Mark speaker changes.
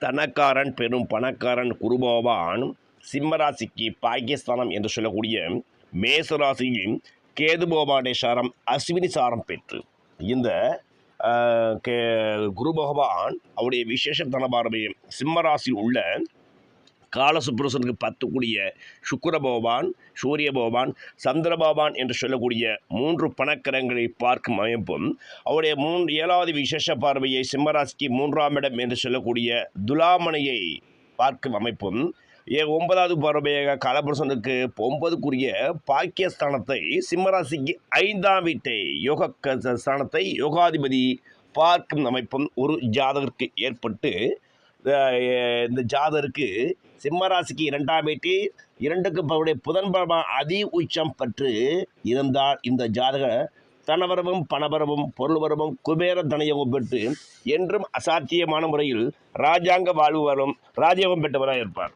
Speaker 1: தனக்காரன் பெரும் பணக்காரன் குருபோவான் சிம்மராசிக்கு பாகிஸ்தானம் என்று சொல்லக்கூடிய மேசராசியின் கேது சாரம் அஸ்வினி சாரம் பெற்று இந்த கே குரு பகவான் அவருடைய விசேஷ தனபாரவை சிம்மராசியில் உள்ள காலசுப்ரசனுக்கு பத்துக்கூடிய சுக்கர பகவான் சூரிய பகவான் சந்திர பகவான் என்று சொல்லக்கூடிய மூன்று பணக்கரங்களை பார்க்கும் அமைப்பும் அவருடைய மூன்று ஏழாவது விசேஷ பார்வையை சிம்மராசிக்கு மூன்றாம் இடம் என்று சொல்லக்கூடிய துலாமணையை பார்க்கும் அமைப்பும் ஏ ஒன்பதாவது பார்வையாக காலபுருஷனுக்கு ஒன்பதுக்குரிய பாக்கியஸ்தானத்தை சிம்மராசிக்கு ஐந்தாம் வீட்டை யோக க- ஸ்தானத்தை யோகாதிபதி பார்க்கும் அமைப்பும் ஒரு ஜாதகருக்கு ஏற்பட்டு இந்த ஜாதருக்கு சிம்மராசிக்கு இரண்டாம் வீட்டில் இரண்டுக்கு பவுடைய புதன் பகவான் அதி உச்சம் பெற்று இருந்தால் இந்த ஜாதக தனவரவும் பணவரவும் பொருள்வரவும் குபேர தனயவும் பெற்று என்றும் அசாத்தியமான முறையில் ராஜாங்க வாழ்வு வரும் ராஜ்யவம் பெற்றவராக இருப்பார்.